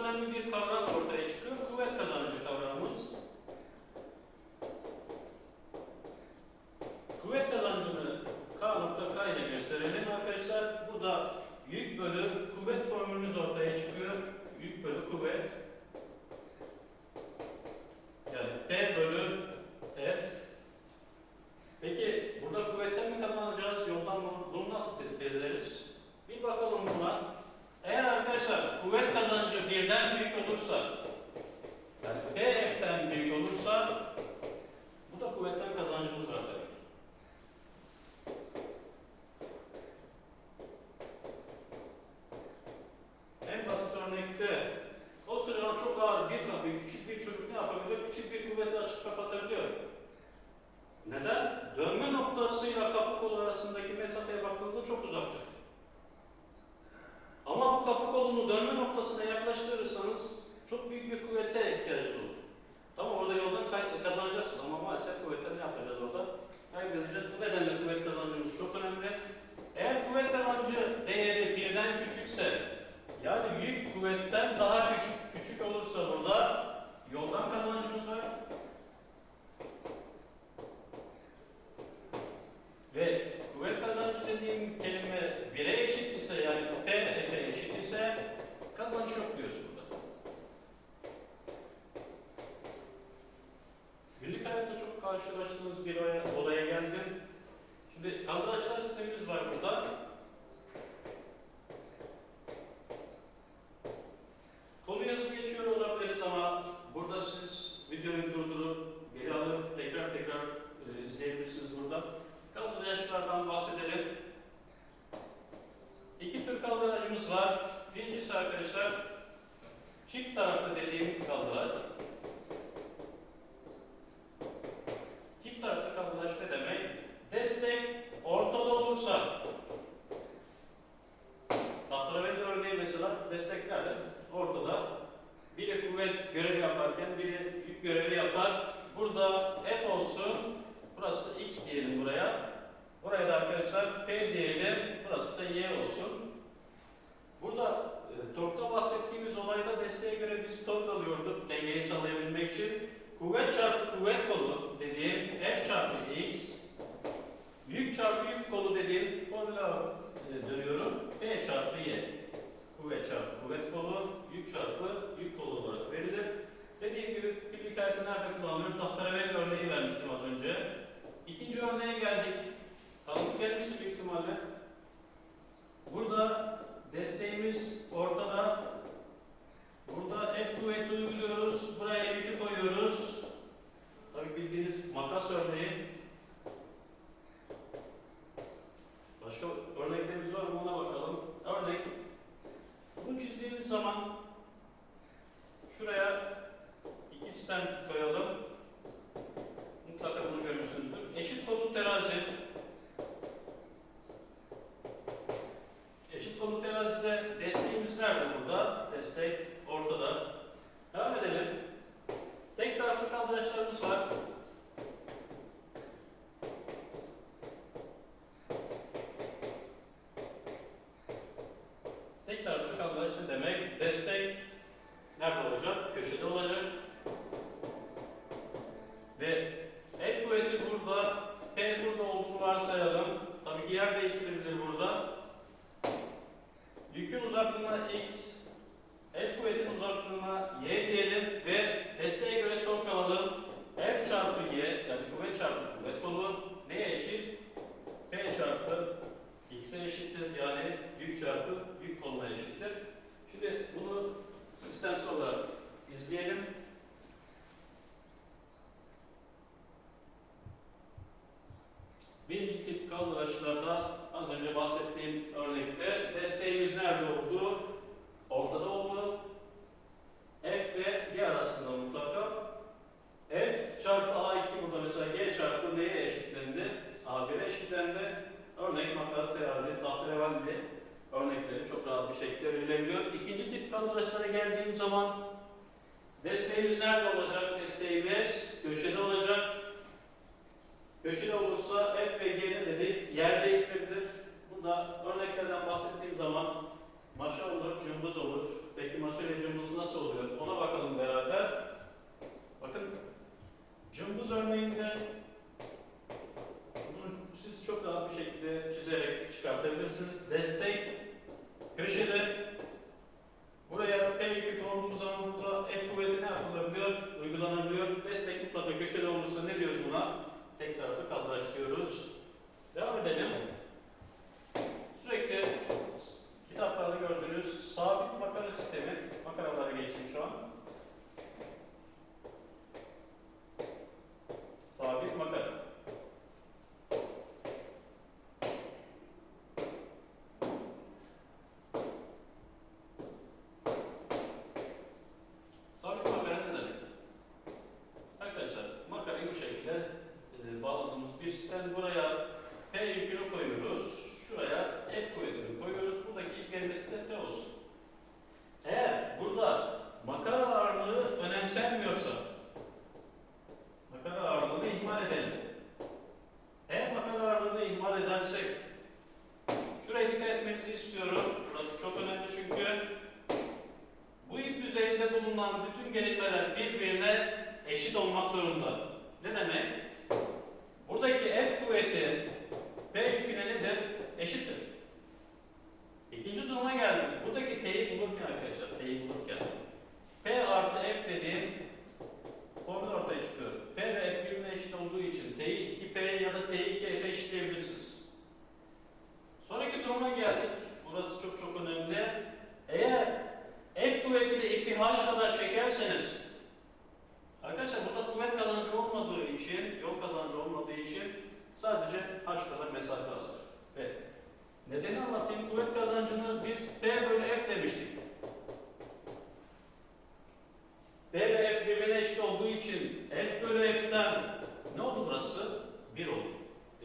önemli bir kavram ortaya çıkıyor. Kuvvet kazanıcı kavramımız. Kuvvet kazancını K nokta K ile gösterelim arkadaşlar. Burada yük bölü kuvvet formülümüz ortaya çıkıyor. Yük bölü kuvvet. Yani P bölü F. Peki burada kuvvetten mi kazanacağız, yoldan mı? Bunu nasıl tespit ederiz? Bir bakalım buna. Eğer arkadaşlar kuvvet kazancı birden büyük olursa, yani P F'den büyük olursa, bu da kuvvetten kazancımız var demek. En basit örnekte koskocaman çok ağır bir kapıyı küçük bir çocuk ne yapabiliyor? Küçük bir kuvvetle açıp kapatabiliyor. Neden? Dönme noktasıyla kapı kolu arasındaki mesafeye baktığınızda çok uzaktır. Ama bu kapı kolunu dönme noktasına yaklaştırırsanız çok büyük bir kuvvete ihtiyacınız olur. Tamam orada yoldan kay- kazanacaksın ama maalesef kuvvetle ne yapacağız orada? Kaybedeceğiz. Bu nedenle kuvvet kazancımız çok önemli. Eğer kuvvet kazancı değeri birden küçükse, yani yük kuvvetten daha küçük, küçük olursa burada yoldan kazancımız var. Ve kuvvet kazancı dediğim kelime 1'e eşit ise yani P F'e eşit ise kazanç yok diyoruz burada. Günlük karşılaştığımız bir olaya geldim. Şimdi kaldıraçlar sistemimiz var burada. Konu yazı geçiyor olabiliriz ama burada siz videoyu durdurup geri alıp tekrar tekrar e, izleyebilirsiniz burada. Kaldıraçlardan bahsedelim. İki tür kaldıracımız var. Birincisi arkadaşlar çift taraflı dediğim kaldıraç. Çift taraflı kaldıraç ne demek? Destek ortada olursa Tahtaraveli örneği mesela destek nerede? Ortada. Biri kuvvet görevi yaparken biri yük görevi yapar. Burada F olsun. Burası X diyelim buraya. Buraya da arkadaşlar P diyelim. Burası da Y olsun. Burada e, torkta bahsettiğimiz olayda desteğe göre biz tork alıyorduk dengeyi sağlayabilmek için. Kuvvet çarpı kuvvet kolu dediğim F çarpı X Yük çarpı yük kolu dediğim formüle e, dönüyorum. P çarpı Y. Kuvvet çarpı kuvvet kolu, yük çarpı yük kolu olarak verilir. Dediğim gibi birlik hayatı nerede kullanılır? Tahtaraveli örneği vermiştim az önce. İkinci örneğe geldik. Kalıntı gelmişti büyük ihtimalle. Burada desteğimiz ortada. Burada F kuvveti uyguluyoruz. Buraya yükü koyuyoruz. Tabii bildiğiniz makas örneği. Başka örneklerimiz var mı ona bakalım. Örnek, bunu çizdiğimiz zaman şuraya iki stem koyalım. Mutlaka bunu görmüşsünüzdür. Eşit konulu terazi. Eşit konulu terazide desteğimiz nerede burada? Destek ortada. Devam edelim. Tek taraflı kaldıraçlarımız var. Tek taraflı kaldıraç demek? Destek nerede olacak? Köşede olacak. Ve F kuvveti burada, Bakın yer değiştirebilir burada. Yükün uzaklığına x, F kuvvetin uzaklığına y diyelim ve desteğe göre tork alalım. F çarpı y yani kuvvet çarpı kuvvet kolu neye eşit? P çarpı x'e eşittir yani yük çarpı yük koluna eşittir. Şimdi bunu sistemsel olarak izleyelim. kalın araçlarda az önce bahsettiğim örnekte desteğimiz nerede oldu? Ortada oldu. F ve G arasında mutlaka. F çarpı A2 burada mesela G çarpı neye eşitlendi? A1'e eşitlendi. Örnek makas, terazi, tahterevalli örnekleri çok rahat bir şekilde verilebiliyor. İkinci tip kalın araçlara geldiğim zaman desteğimiz nerede olacak? Desteğimiz köşede olacak. Köşede olursa F ve G'de de yer değiştirebilir. Bu da genişlenmiyorsa makara ağırlığını ihmal edelim. Eğer makara ağırlığını ihmal edersek şuraya dikkat etmenizi istiyorum. Burası çok önemli çünkü bu ip düzeyinde bulunan bütün gerilmeler birbirine eşit olmak zorunda. Ne demek?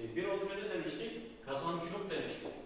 E, bir olunca ne demiştik? Kazanç yok demiştik.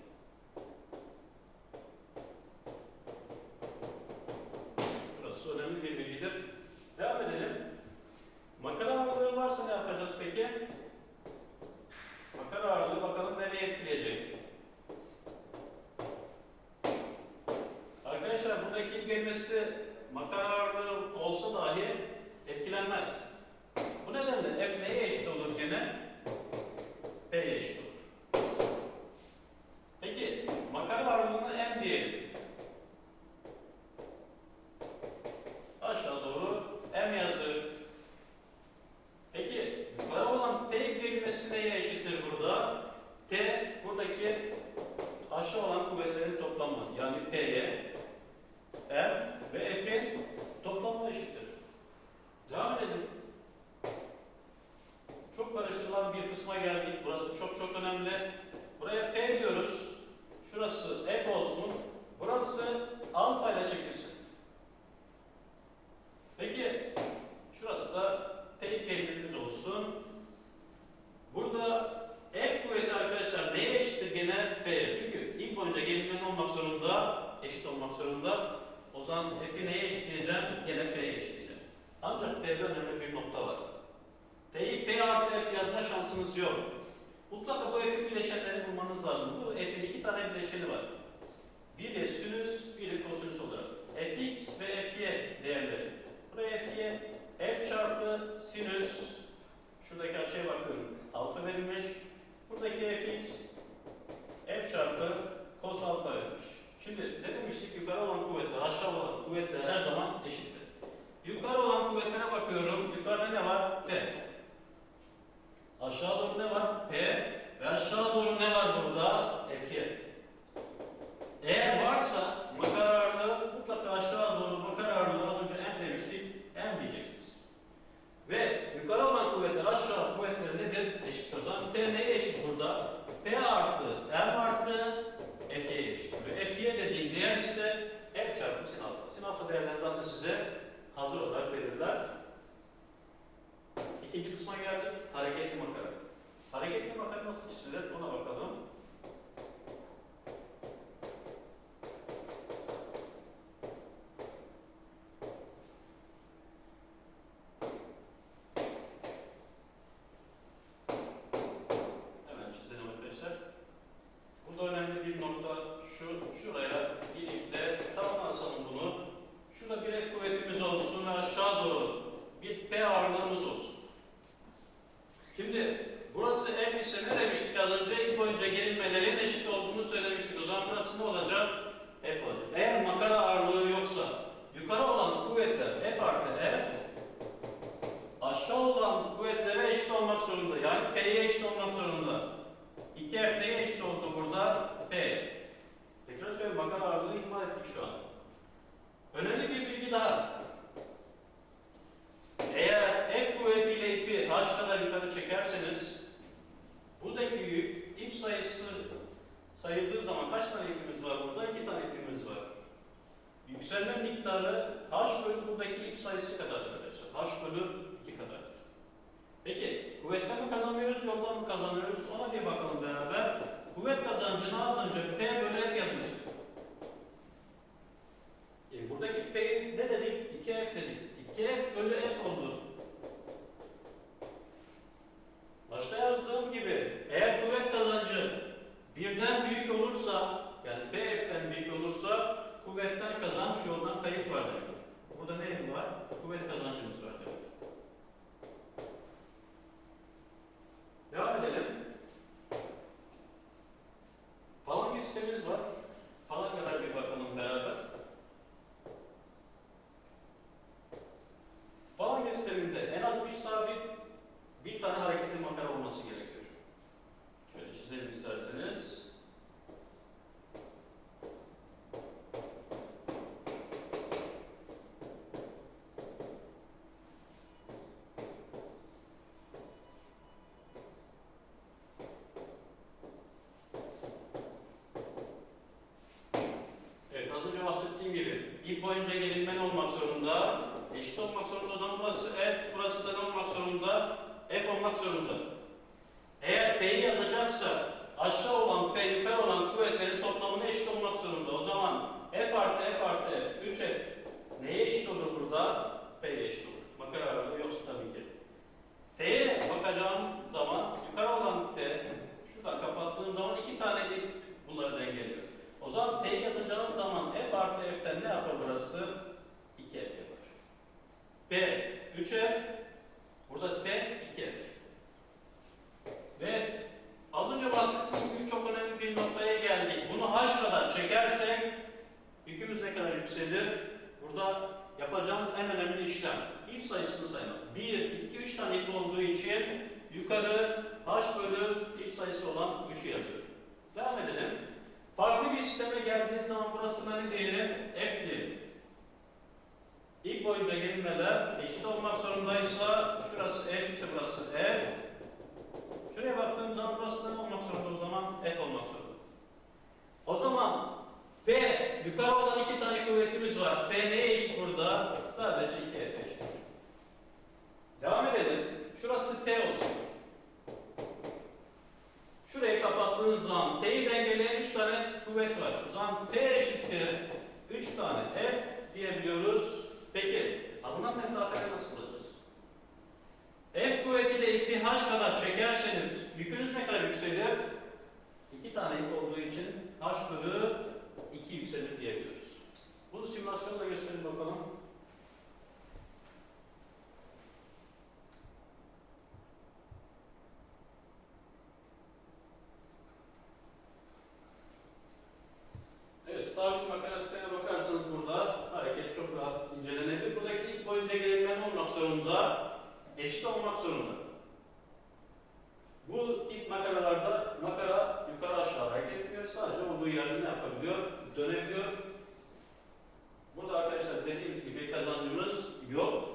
Kuvvetler aşağı kuvvetleri nedir? Eşittir. O zaman T neye eşit burada? P artı M artı F'ye eşit. Ve F'ye dediğim değer ise F çarpı sin alfa. Sin alfa değerlerini zaten size hazır olarak verirler. İkinci kısma geldik. Hareketli makara. Hareketli makara nasıl çizilir? Ona bakalım. Hemen çizelim arkadaşlar. Burada önemli bir nokta şu, şuraya bir iple tavana asalım bunu. Şurada bir F kuvvetimiz olsun ve aşağı doğru bir P ağırlığımız olsun. Şimdi burası F ise ne demiştik az önce? İlk boyunca gerilmelerin eşit olduğunu söylemiştik. O zaman burası ne olacak? F olacak. Eğer makara ağırlığı yoksa yukarı olan kuvvetler F artı F aşağı olan kuvvetlere eşit olmak zorunda. Yani P'ye eşit olmak zorunda. 2F neye eşit oldu burada? P. Tekrar söyleyeyim, makara ağırlığını ihmal ettik şu an. Önemli bir bilgi daha. Eğer F kuvvetiyle ipi H kadar yukarı çekerseniz buradaki yük ip sayısı sayıldığı zaman kaç tane ipimiz var burada? İki tane ipimiz var. Yükselme miktarı H bölü buradaki ip sayısı kadar arkadaşlar. H bölü 2 kadar. Peki kuvvetten mi kazanıyoruz, yoldan mı kazanıyoruz? Ona bir bakalım beraber. Kuvvet kazancını az önce P bölü F yazmıştık. E, buradaki P'yi ne dedik? 2F dedik. 2F bölü F oldu. Başta yazdığım gibi eğer kuvvet kazancı birden büyük olursa yani PF'den büyük olursa kuvvetten kazanç yoldan kayıp var demek. Burada ne var? Kuvvet kazancımız var demek. Devam edelim. Falange sistemimiz var. Falangeler bir bakalım beraber. Falange sisteminde en az bir sabit bir tane hareketli makara olması gerekiyor. Şöyle çizelim isterseniz. Evet, az önce bahsettiğim gibi ip boyunca gerilmen olmak zorunda, eşit olmak zorunda. O zaman burası F, burası da ne olmak zorunda? F olmak zorunda. Eğer P'yi yazacaksa aşağı olan P, yukarı olan kuvvetlerin toplamına eşit olmak zorunda. O zaman F artı F artı F, 3F neye eşit olur burada? P'ye eşit olur. Makara yoksa tabii ki. T'ye bakacağım zaman yukarı olan T, şuradan kapattığım zaman iki tane ip bunları dengeliyor. O zaman T'yi yazacağım zaman F artı F'ten ne yapar burası? 2F yapar. B 3F, burada T 2F. Ve az önce bahsettiğim gibi çok önemli bir noktaya geldik. Bunu H kadar çekersek yükümüz ne kadar yükselir? Burada yapacağımız en önemli işlem ip sayısını saymak. 1, 2, 3 tane ip olduğu için yukarı H bölü ip sayısı olan 3'ü yazıyorum. Devam edelim. Farklı bir sisteme geldiği zaman burasına ne diyelim? F diyelim. İlk boyunca gerilmeler eşit olmak zorundaysa şurası F ise burası F. Şuraya baktığım zaman burası ne olmak zorunda o zaman? F olmak zorunda. O zaman P yukarı olan iki tane kuvvetimiz var. P neye eşit burada? Sadece 2F eşit. Devam edelim. Şurası T olsun. Şurayı kapattığınız zaman T'yi dengeleyen 3 tane kuvvet var. O zaman T eşittir 3 tane F diyebiliyoruz. Peki mesafeyi nasıl bulacağız? F kuvvetiyle ipi H kadar çekerseniz yükünüz ne kadar yükselir? 2 tane ip olduğu için H bölü 2 yükselir diyebiliyoruz. Bunu simülasyonla gösterin bakalım. dönebiliyor. Burada arkadaşlar dediğimiz gibi kazancımız yok.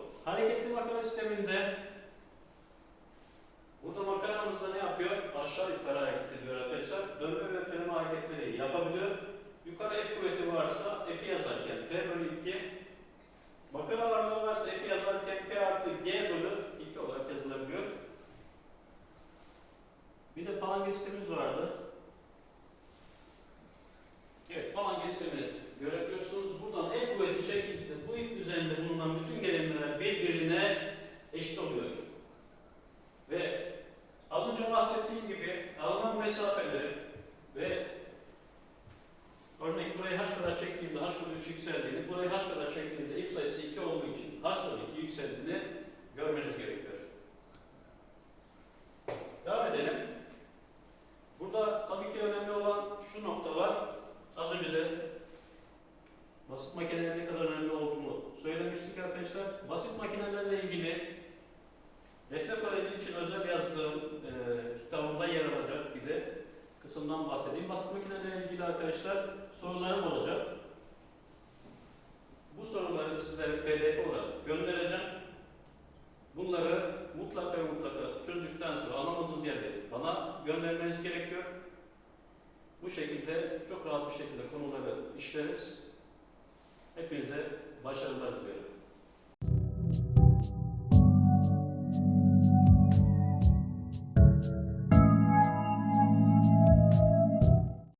Makine sisteminde burada makinamızda ne yapıyor? Aşağı yukarı hareket ediyor arkadaşlar. Dönme ve dönme hareketleri yapabiliyor. Yukarı F kuvveti varsa F'i yazarken P bölü 2 makine ağırlığı varsa F'i yazarken P artı G bölü 2 olarak yazılabiliyor. Bir de palange sistemimiz vardı. Evet, palange sistemini görebiliyorsunuz. Buradan F kuvveti çekildiğinde bu ip üzerinde bulunan bütün gelenler birbirine eşit oluyor. Ve az önce bahsettiğim gibi alınan mesafeleri ve örnek burayı h kadar çektiğimde h bölü 3 yükseldiğini, burayı h kadar çektiğinizde ip sayısı 2 olduğu için h bölü 2 yükseldiğini görmeniz gerekiyor. Devam edelim. Burada tabii ki önemli olan şu nokta var. Az önce de basit makinelerin arkadaşlar. Basit makinelerle ilgili Defne Koleji için özel yazdığım e, kitabımda yer alacak bir de kısımdan bahsedeyim. Basit makinelerle ilgili arkadaşlar sorularım olacak. Bu soruları sizlere pdf olarak göndereceğim. Bunları mutlaka mutlaka çözdükten sonra anlamadığınız yerde bana göndermeniz gerekiyor. Bu şekilde çok rahat bir şekilde konuları işleriz. Hepinize başarılar diliyorum.